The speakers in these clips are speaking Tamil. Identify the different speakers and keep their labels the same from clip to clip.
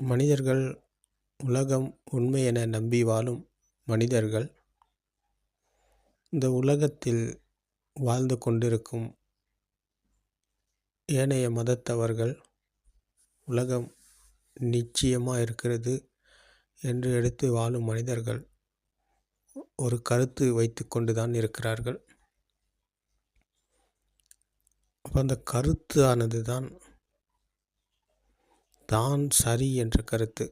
Speaker 1: மனிதர்கள் உலகம் உண்மை என நம்பி வாழும் மனிதர்கள் இந்த உலகத்தில் வாழ்ந்து கொண்டிருக்கும் ஏனைய மதத்தவர்கள் உலகம் நிச்சயமாக இருக்கிறது என்று எடுத்து வாழும் மனிதர்கள் ஒரு கருத்து வைத்து கொண்டு தான் இருக்கிறார்கள். அப்போ அந்த கருத்து ஆனது தான் தான் சரி என்ற கருத்து.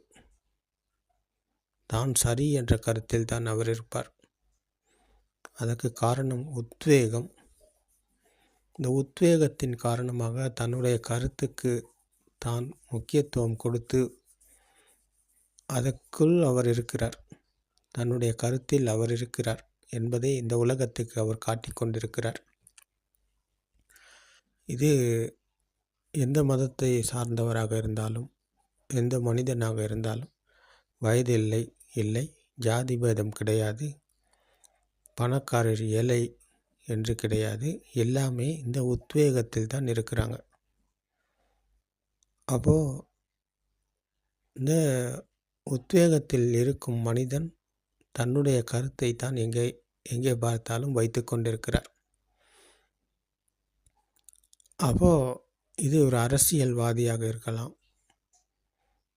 Speaker 1: தான் சரி என்ற கருத்தில் தான் அவர் இருப்பார். அதற்கு காரணம் உத்வேகம். இந்த உத்வேகத்தின் காரணமாக தன்னுடைய கருத்துக்கு தான் முக்கியத்துவம் கொடுத்து அதற்குள் அவர் இருக்கிறார். தன்னுடைய கருத்தில் அவர் இருக்கிறார் என்பதை இந்த உலகத்துக்கு அவர் காட்டிக்கொண்டிருக்கிறார் இது எந்த மதத்தை சார்ந்தவராக இருந்தாலும் எந்த மனிதனாக இருந்தாலும் வயது இல்லை இல்லை ஜாதி பேதம் கிடையாது பணக்காரர் ஏழை என்று கிடையாது எல்லாமே இந்த உத்வேகத்தில் தான் இருக்கிறாங்க. அப்போது இந்த உத்வேகத்தில் இருக்கும் மனிதன் தன்னுடைய கருத்தை தான் எங்கே எங்கே பார்த்தாலும் வைத்து கொண்டிருக்கிறார். அப்போது இது ஒரு அரசியல்வாதியாக இருக்கலாம்.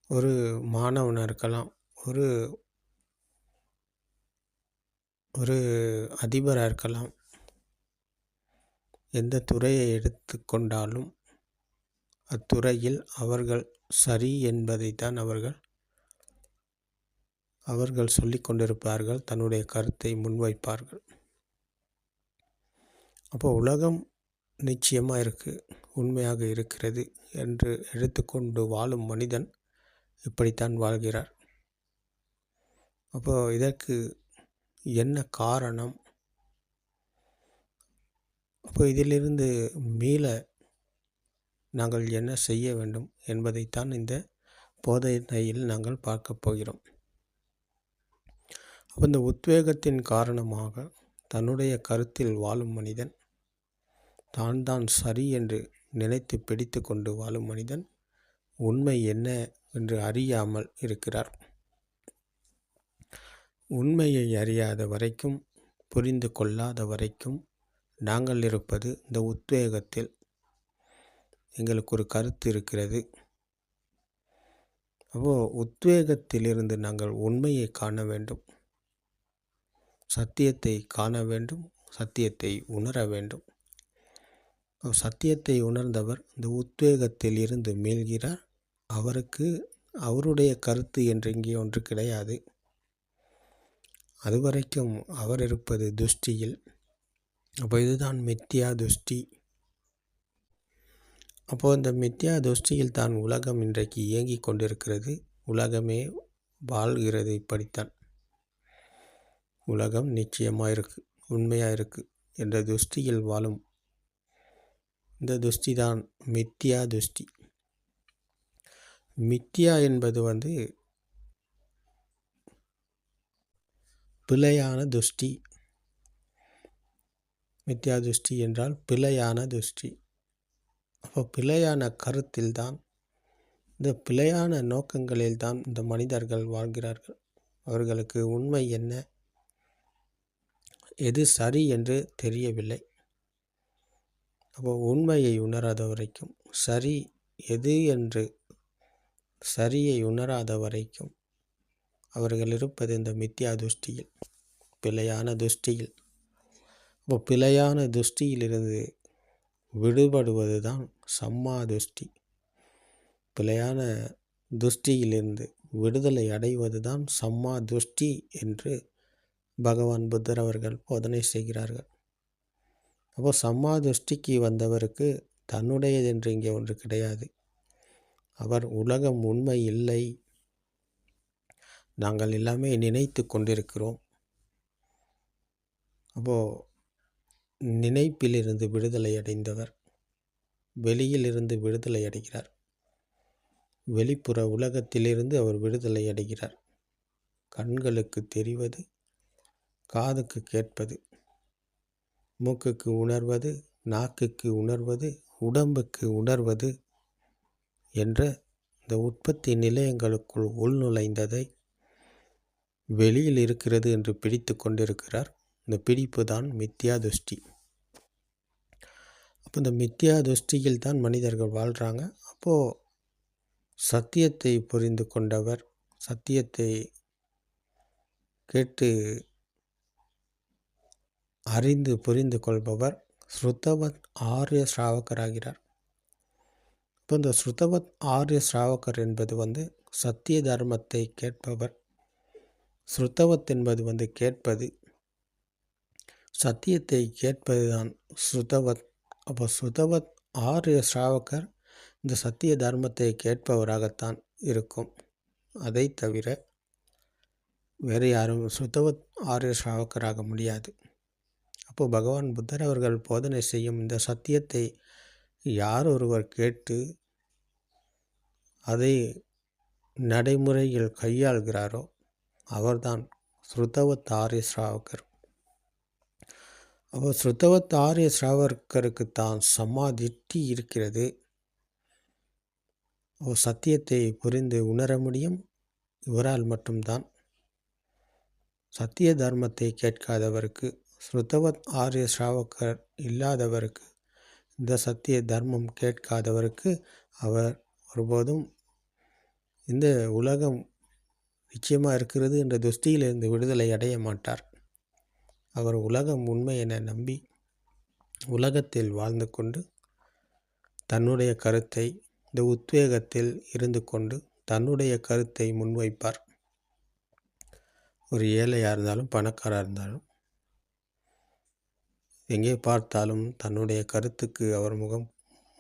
Speaker 1: ஒரு மாணவனாக இருக்கலாம். ஒரு ஒரு அதிபராக இருக்கலாம். எந்த துறையை எடுத்துக்கொண்டாலும் அத்துறையில் அவர்கள் சரி என்பதைத்தான் அவர்கள் அவர்கள் சொல்லி கொண்டிருப்பார்கள் தன்னுடைய கருத்தை முன்வைப்பார்கள். அப்போ உலகம் நிச்சயமாக இருக்குது உண்மையாக இருக்கிறது என்று எடுத்துக்கொண்டு வாழும் மனிதன் இப்படித்தான் வாழ்கிறார். அப்போ இதற்கு என்ன காரணம்? அப்போ இதிலிருந்து மீள நாங்கள் என்ன செய்ய வேண்டும் என்பதைத்தான் இந்த போதனையில் நாங்கள் பார்க்க போகிறோம். அப்போ இந்த உத்வேகத்தின் காரணமாக தன்னுடைய கருத்தில் வாழும் மனிதன் தான் தான் சரி என்று நினைத்து பிடித்து கொண்டு வாழும் மனிதன் உண்மை என்ன என்று அறியாமல் இருக்கிறார். உண்மையை அறியாத வரைக்கும் புரிந்து கொள்ளாத வரைக்கும் நாங்கள் இருப்பது இந்த உத்வேகத்தில். எங்களுக்கு ஒரு கருத்து இருக்கிறது. அப்போது உத்வேகத்திலிருந்து நாங்கள் உண்மையை காண வேண்டும். சத்தியத்தை காண வேண்டும். சத்தியத்தை உணர வேண்டும். சத்தியத்தை உணர்ந்தவர் இந்த உத்வேகத்தில் இருந்து மீள்கிறார். அவருக்கு அவருடைய கருத்து என்று இங்கே ஒன்று கிடையாது. அதுவரைக்கும் அவர் இருப்பது துஷ்டியில். அப்போ இதுதான் மித்தியா துஷ்டி. அப்போது இந்த மித்யா துஷ்டியில் தான் உலகம் இன்றைக்கு இயங்கிக் கொண்டிருக்கிறது. உலகமே வாழ்கிறது இப்படித்தான். உலகம் நிச்சயமாக இருக்குது உண்மையாக இருக்குது என்ற துஷ்டியில் வாழும் இந்த துஷ்டி தான் மித்தியா துஷ்டி. மித்தியா என்பது வந்து பிழையான துஷ்டி. மித்யா துஷ்டி என்றால் பிழையான துஷ்டி. அப்போ பிழையான கருத்தில் தான் இந்த பிழையான நோக்கங்களில் தான் இந்த மனிதர்கள் வாழ்கிறார்கள். அவர்களுக்கு உண்மை என்ன? எது சரி என்று தெரியவில்லை. அப்போ உண்மையை உணராத வரைக்கும் சரி எது என்று சரியை உணராத வரைக்கும் அவர்கள் இருப்பது இந்த மித்யா துஷ்டியில் பிழையான துஷ்டியில். இப்போ பிழையான துஷ்டியிலிருந்து விடுபடுவது தான் சம்மா துஷ்டி. பிழையான துஷ்டியிலிருந்து விடுதலை அடைவது தான் சம்மா துஷ்டி என்று பகவான் புத்தர் அவர்கள் போதனை செய்கிறார்கள். அப்போது சம்மா துஷ்டிக்கு வந்தவருக்கு தன்னுடையது என்று இங்கே ஒன்று கிடையாது. அவர் உலகம் உண்மை இல்லை. நாங்கள் எல்லாமே நினைத்து கொண்டிருக்கிறோம். அப்போது நினைப்பிலிருந்து விடுதலை அடைந்தவர் வெளியிலிருந்து விடுதலை அடைகிறார். வெளிப்புற உலகத்திலிருந்து அவர் விடுதலை அடைகிறார். கண்களுக்கு தெரிவது காதுக்கு கேட்பது. மூக்குக்கு உணர்வது நாக்குக்கு உணர்வது உடம்புக்கு உணர்வது என்ற இந்த உற்பத்தி நிலையங்களுக்குள் உள்நுழைந்ததை வெளியில் இருக்கிறது என்று பிடித்து கொண்டிருக்கிறார். இந்த பிடிப்பு தான் மித்யா துஷ்டி. அப்போ இந்த மித்யா துஷ்டியில் தான் மனிதர்கள் வாழ்கிறாங்க அப்போது சத்தியத்தை புரிந்து கொண்டவர் சத்தியத்தை கேட்டு அறிந்து புரிந்து கொள்பவர் ஸ்ருதவத் ஆரிய ஸ்ராவகராகிறார். இப்போ இந்த ஸ்ருதவத் ஆரிய ஸ்ராவகர் என்பது வந்து சத்திய தர்மத்தை கேட்பவர். ஸ்ருதவத் என்பது வந்து கேட்பது சத்தியத்தை கேட்பது தான் ஸ்ருதவத் அப்போ ஸ்ருதவத் ஆரிய ஸ்ராவகர் இந்த சத்திய தர்மத்தை கேட்பவராகத்தான் இருக்கும். அதை தவிர வேறு யாரும் சுத்தவத் ஆரிய ஸ்ராவக்கராக முடியாது. அப்போது பகவான் புத்தர் அவர்கள் போதனை செய்யும் இந்த சத்தியத்தை யார் ஒருவர் கேட்டு அதை நடைமுறையில் கையாள்கிறாரோ அவர்தான் ஸ்ருதவத் ஆரிய ஸ்ராவகர். அப்போ ஸ்ருதவத் ஆரிய ஸ்ராவகருக்கு தான் சமாதிட்டி இருக்கிறது சத்தியத்தை புரிந்து உணர முடியும். இவரால் மட்டும்தான் சத்திய தர்மத்தை கேட்காதவருக்கு ஸ்ருதவத் ஆரிய ஸ்ராவகர் இல்லாதவருக்கு இந்த சத்திய தர்மம் கேட்காதவருக்கு அவர் ஒருபோதும் இந்த உலகம் நிச்சயமாக இருக்கிறது என்ற துஷ்டியிலிருந்து விடுதலை அடைய மாட்டார். அவர் உலகம் உண்மை என நம்பி உலகத்தில் வாழ்ந்து கொண்டு தன்னுடைய கருத்தை இந்த உத்வேகத்தில் இருந்து கொண்டு தன்னுடைய கருத்தை முன்வைப்பார். ஒரு ஏழையாக இருந்தாலும் பணக்காராக இருந்தாலும் எங்கே பார்த்தாலும் தன்னுடைய கருத்துக்கு அவர் முகம்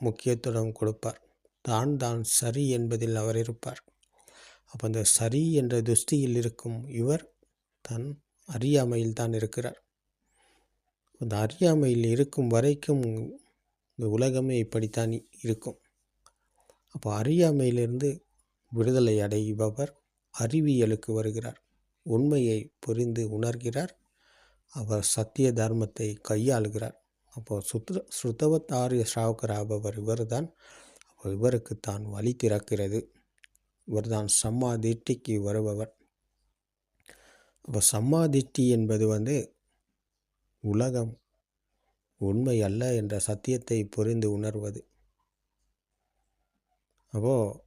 Speaker 1: முக்கியத்துவம் கொடுப்பார். தான் தான் சரி என்பதில் அவர் இருப்பார். அப்போ அந்த சரி என்ற துஷ்டியில் இருக்கும் இவர் தன் அறியாமையில் தான் இருக்கிறார். அந்த அறியாமையில் இருக்கும் வரைக்கும் இந்த உலகமே இப்படித்தான் இருக்கும். அப்போ அறியாமையிலிருந்து விடுதலை அடைபவர் அறிவியலுக்கு வருகிறார். உண்மையை புரிந்து உணர்கிறார். அவர் சத்திய தர்மத்தை கையாளுகிறார். அப்போ சுத்ர சுத்தவத்தாரிய ஸ்ராவகராபவர் ஆபவர் இவர் தான் அப்போ இவருக்கு தான் வழி திறக்கிறது. இவர் தான் சம்மாதிட்டிக்கு வருபவர். அப்போ சம்மாதிட்டி என்பது வந்து உலகம் உண்மை அல்ல என்ற சத்தியத்தை புரிந்து உணர்வது. அப்போது